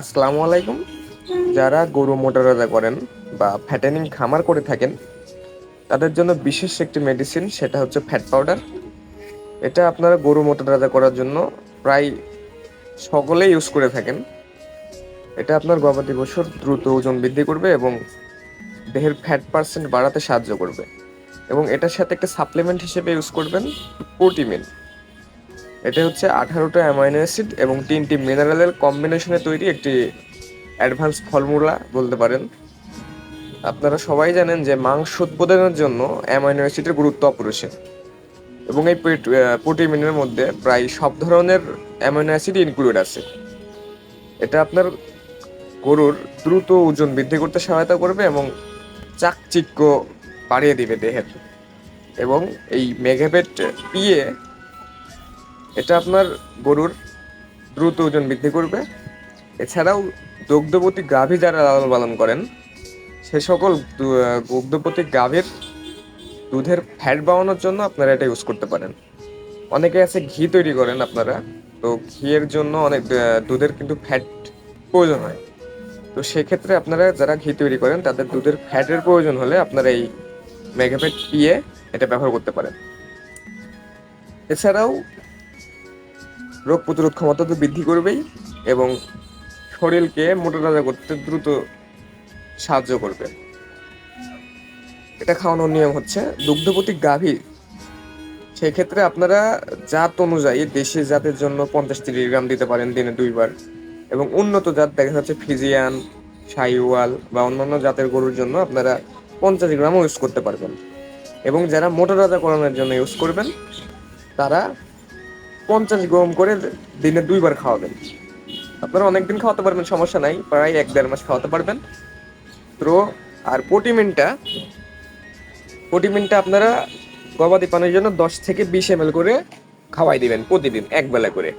আসসালামু আলাইকুম। যারা গরু মোটারাজা করেন বা ফ্যাটেনিং খামার করে থাকেন, তাদের জন্য বিশেষ একটি মেডিসিন সেটা হচ্ছে ফ্যাট পাউডার এটা আপনারা গরু মোটারাজা করার জন্য প্রায় সকলেই ইউজ করে থাকেন। এটা আপনার গবাদি পশুর দ্রুত ওজন বৃদ্ধি করবে এবং দেহের ফ্যাট পার্সেন্ট বাড়াতে সাহায্য করবে। এবং এটার সাথে একটা সাপ্লিমেন্ট হিসেবে ইউজ করবেন প্রোটিমিন এটা হচ্ছে আঠারোটা অ্যামাইনো অ্যাসিড এবং তিনটি মিনারেলের কম্বিনেশনে তৈরি একটি অ্যাডভান্স ফর্মুলা বলতে পারেন। আপনারা সবাই জানেন যে মাংস উৎপাদনের জন্য অ্যামাইনো অ্যাসিডের গুরুত্ব অপরিসীম এবং এই প্রোটিমিনের মধ্যে প্রায় সব ধরনের অ্যামাইনো অ্যাসিড ইনক্লুড আছে। এটা আপনার গরুর দ্রুত ওজন বৃদ্ধি করতে সহায়তা করবে এবং চাকচিক্য বাড়িয়ে দিবে দেহের। এবং এই মেঘাপেট পিয়ে এটা আপনার গরুর দ্রুত ওজন বৃদ্ধি করবে। এছাড়াও দুগ্ধবতী গাভী যারা লালন পালন করেন, সে সকল দুগ্ধবতী গাভীর দুধের ফ্যাট বাড়ানোর জন্য আপনারা এটা ইউজ করতে পারেন। অনেকে আছে ঘি তৈরি করেন আপনারা, তো ঘিয়ের জন্য অনেক দুধের কিন্তু ফ্যাট প্রয়োজন হয়। তো সেক্ষেত্রে আপনারা যারা ঘি তৈরি করেন, তাদের দুধের ফ্যাটের প্রয়োজন হলে আপনারা এই মেগাফ্যাট পিয়ে এটা ব্যবহার করতে পারেন। এছাড়াও রোগ প্রতিরোধ ক্ষমতা তো বৃদ্ধি করবেই এবং শরীরকে মোটাতাজা করতে দ্রুত সাহায্য করবে। এটা খাওয়ানোর নিয়ম হচ্ছে দুগ্ধবতী গাভী, সেক্ষেত্রে আপনারা জাত অনুযায়ী দেশি জাতের জন্য পঞ্চাশ তিরিশ গ্রাম দিতে পারেন দিনে দুইবার এবং উন্নত জাত দেখা যাচ্ছে ফিজিয়ান সাইওয়াল বা অন্যান্য জাতের গরুর জন্য আপনারা পঞ্চাশ গ্রামও ইউজ করতে পারবেন। এবং যারা মোটা রাজা করানোর জন্য ইউজ করবেন, তারা পঞ্চাশ গ্রাম করে দিনে দুইবার খাওয়াবেন। আপনারা অনেকদিন খাওয়াতে পারবেন, সমস্যা নাই, প্রায় এক দেড় মাস খাওয়াতে পারবেন। তো, আর প্রোটিমিনটা প্রোটিমিনটা আপনারা গবাদি পানির জন্য দশ থেকে বিশ এম করে খাওয়াই দিবেন প্রতিদিন, এক বেলা করে।